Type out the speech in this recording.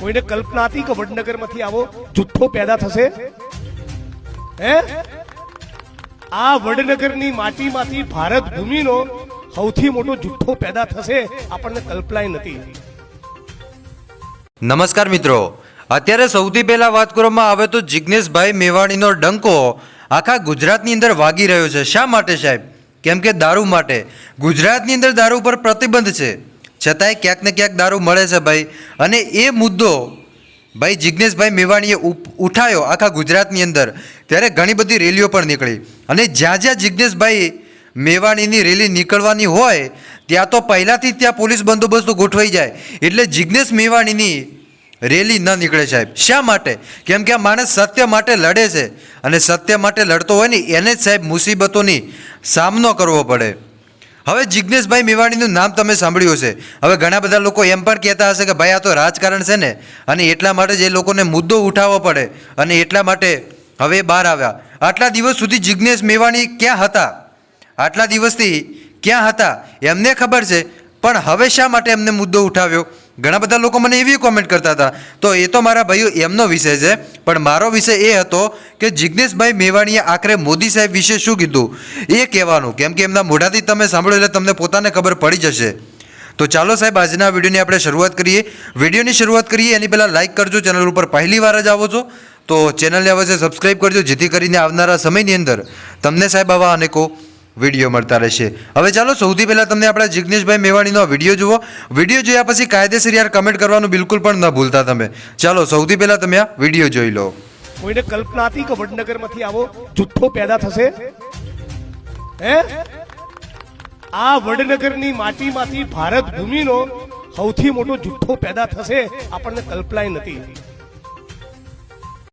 કોઈને કલ્પના હતી કે વડનગરમાંથી આવો જુઠ્ઠો પેદા થશે? હે? આ વડનગરની માટીમાંથી ભારત ભૂમિનો સૌથી મોટો જુઠ્ઠો પેદા થશે આપણને કલ્પના નથી. નમસ્કાર મિત્રો. અત્યારે સૌથી પહેલા વાત કરવામાં આવે તો જિજ્ઞેશભાઈ મેવાણીનો ડંકો આખા ગુજરાતની અંદર વાગી રહ્યો છે. શા માટે સાહેબ? કેમ કે દારૂ માટે. ગુજરાતની અંદર દારૂ પર પ્રતિબંધ છે. છતાંય ક્યાંક ને ક્યાંક દારૂ મળે છે ભાઈ. અને એ મુદ્દો ભાઈ જિજ્ઞેશભાઈ મેવાણીએ ઉઠાયો આખા ગુજરાતની અંદર. ત્યારે ઘણી બધી રેલીઓ પણ નીકળી. અને જ્યાં જ્યાં જિજ્ઞેશભાઈ મેવાણીની રેલી નીકળવાની હોય, ત્યાં તો પહેલાંથી ત્યાં પોલીસ બંદોબસ્ત ગોઠવાઈ જાય. એટલે જિજ્ઞેશ મેવાણીની રેલી ન નીકળે સાહેબ. શા માટે? કેમ કે આ માણસ સત્ય માટે લડે છે. અને સત્ય માટે લડતો હોય ને એને જ સાહેબ મુસીબતોની સામનો કરવો પડે. હવે જિજ્ઞેશભાઈ મેવાણીનું નામ તમે સાંભળ્યું હશે. હવે ઘણા બધા લોકો એમ પણ કહેતા હશે કે ભાઈ આ તો રાજકારણ છે ને, અને એટલા માટે જ એ લોકોને મુદ્દો ઉઠાવવો પડે, અને એટલા માટે હવે બહાર આવ્યા. આટલા દિવસ સુધી જિજ્ઞેશ મેવાણી ક્યાં હતા? આટલા દિવસથી ક્યાં હતા? એમને ખબર છે. પણ હવે શા માટે એમને મુદ્દો ઉઠાવ્યો? ઘણા બધા લોકો મને એવી કોમેન્ટ કરતા હતા, તો એ તો મારા ભાઈઓ એમનો વિષય છે, પણ મારો વિષય એ હતો કે જિજ્ઞેશભાઈ મેવાણીએ આખરે મોદી સાહેબ વિશે શું કીધું? એ કહેવાનું, કેમ કે એમના મોઢાથી તમે સાંભળો એટલે તમને પોતાને ખબર પડી જશે. તો ચાલો સાહેબ, આજના વિડીયોની આપણે શરૂઆત કરીએ. વિડીયોની શરૂઆત કરીએ, એની પહેલાં લાઇક કરજો, ચેનલ ઉપર પહેલી વાર જ આવો છો, તો ચેનલને અવશ્ય સબસ્ક્રાઈબ કરજો, જેથી કરીને આવનારા સમયની અંદર તમને સાહેબ આવા અનેકો વીડિયો મળતા રહેશે. હવે ચાલો સૌથી પહેલાં તમને આપણા જિજ્ઞેશભાઈ મેવાણીનો વીડિયો જુઓ. વીડિયો જોયા પછી કાયદેસર યાર કમેન્ટ કરવાનું બિલકુલ પણ ન ભૂલતા તમે. ચાલો સૌથી પહેલાં તમે આ વીડિયો જોઈ લો. કોઈને કલ્પના હતી કે વડનગરમાંથી આવો, જુઠ્ઠો પેદા થશે. હે? આ વડનગરની માટીમાંથી ભારત ભૂમિનો સૌથી મોટો જુઠ્ઠો પેદા થશે, આપણને કલ્પના નથી.